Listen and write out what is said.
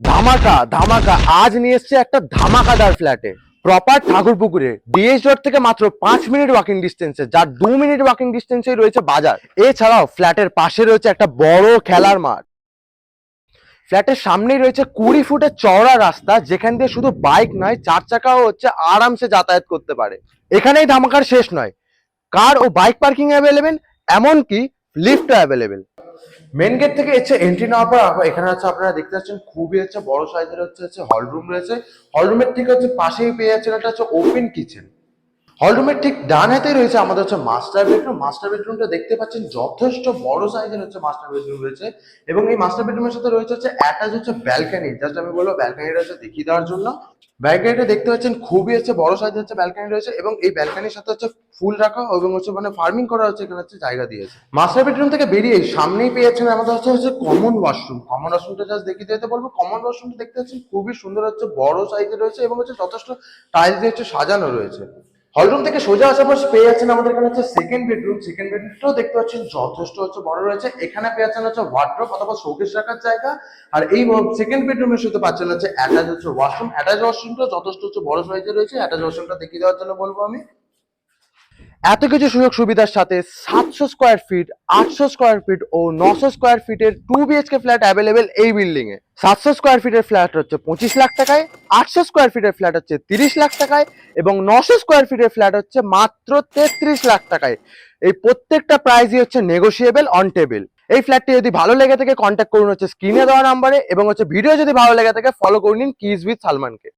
ধামাকা ধামাকা। আজ নিয়ে এসছে একটা ধামাকাদার ফ্ল্যাটে প্রপার ঠাকুরপুকুরে ডিএস রোড থেকে মাত্র পাঁচ মিনিট ওয়াকিং ডিস্টেন্সে যার দু মিনিট ওয়াকিং ডিস্টেন্সে রয়েছে বাজার। এছাড়াও ফ্ল্যাটের পাশে রয়েছে একটা বড় খেলার মাঠ। ফ্ল্যাটের সামনেই রয়েছে কুড়ি ফুটের চওড়া রাস্তা, যেখান দিয়ে শুধু বাইক নয়, চার চাকাও হচ্ছে আরামসে যাতায়াত করতে পারে। এখানেই ধামাকার শেষ নয়। কার ও বাইক পার্কিং অ্যাভেলেবেল এমনকি লিফটও অ্যাভেলেবেল মেন গেট থেকে এসে এন্ট্রি নেওয়ার পর এখানে হচ্ছে আপনারা দেখতে পাচ্ছেন খুবই হচ্ছে বড় সাইজের হচ্ছে হচ্ছে হল রুম রয়েছে। হল রুমের ঠিক হচ্ছে পাশেই পেয়ে যাচ্ছেন একটা হচ্ছে ওপেন কিচেন হল রুমের ঠিক ডান হাতে রয়েছে আমাদের হচ্ছে মাস্টার বেডরুম মাস্টার বেডরুমটা দেখতে পাচ্ছেন যথেষ্ট বড় সাইজের হচ্ছে মাস্টার বেডরুম রয়েছে এবং এই মাস্টার বেডরুমের সাথে রয়েছে হচ্ছে অ্যাটাচ হচ্ছে ব্যালকানি জাস্ট আমি বলব ব্যালকানিটা হচ্ছে দেখিয়ে দেওয়ার জন্য। ব্যালকানিটা দেখতে পাচ্ছেন খুবই হচ্ছে বড় সাইজের হচ্ছে ব্যালকানি রয়েছে এবং এই ব্যালকানির সাথে হচ্ছে ফুল রাখা এবং হচ্ছে মানে ফার্মিং করা হচ্ছে এখানে হচ্ছে জায়গা দিয়েছে। মাস্টার বেডরুম থেকে বেরিয়ে সামনেই পেয়ে যাচ্ছেন আমাদের হচ্ছে হচ্ছে কমন ওয়াশরুম কমন ওয়াশরুমটা জাস্ট দেখিয়ে দিতে বলব। কমন ওয়াশরুমটা দেখতে পাচ্ছেন খুবই সুন্দর হচ্ছে বড় সাইজের রয়েছে এবং হচ্ছে যথেষ্ট টাইলস দিয়ে হচ্ছে সাজানো রয়েছে। হলরুম থেকে সোজা আসার পর পেয়ে যাচ্ছেন আমাদের এখানে হচ্ছে সেকেন্ড বেডরুম সেকেন্ড বেডরুমটাও দেখতে পাচ্ছেন যথেষ্ট হচ্ছে, বড় রয়েছে। এখানে পেয়ে যাচ্ছেন হচ্ছে ওয়ার্ড্রপ অথবা শোকেশ রাখার জায়গা। আর এই সেকেন্ড বেডরুমের সাথে পাচ্ছেন হচ্ছে অ্যাটাচ হচ্ছে ওয়াশরুম অ্যাটাচ ওয়াশরুমটা যথেষ্ট হচ্ছে বড় সাইজে রয়েছে। অ্যাটাচ ওয়াশরুমটা দেখিয়ে দেওয়ার জন্য বলব আমি। এত কিছু সুযোগ সুবিধার সাথে সাতশো স্কোয়ার ফিট আটশো স্কোয়ার ফিট ও নশো স্কোয়ার ফিটের টু বিএচকে ফ্ল্যাট অ্যাভেলেবেল এই বিল্ডিং এ। সাতশো স্কোয়ার ফিটের ফ্ল্যাট হচ্ছে পঁচিশ লাখ টাকায়, আটশো স্কোয়ার ফিটের ফ্ল্যাট হচ্ছে তিরিশ লাখ টাকায় এবং নশো স্কোয়ার ফিটের ফ্ল্যাট হচ্ছে মাত্র তেত্রিশ লাখ টাকায়। এই প্রত্যেকটা প্রাইসই হচ্ছে নেগোসিয়েবল অন টেবিল এই ফ্ল্যাটটি যদি ভালো লেগে থাকে কন্ট্যাক্ট করুন হচ্ছে স্ক্রিনে দেওয়া নাম্বারে এবং হচ্ছে ভিডিও যদি ভালো লেগে থাকে ফলো করে নিন কিজ উইথ সালমানকে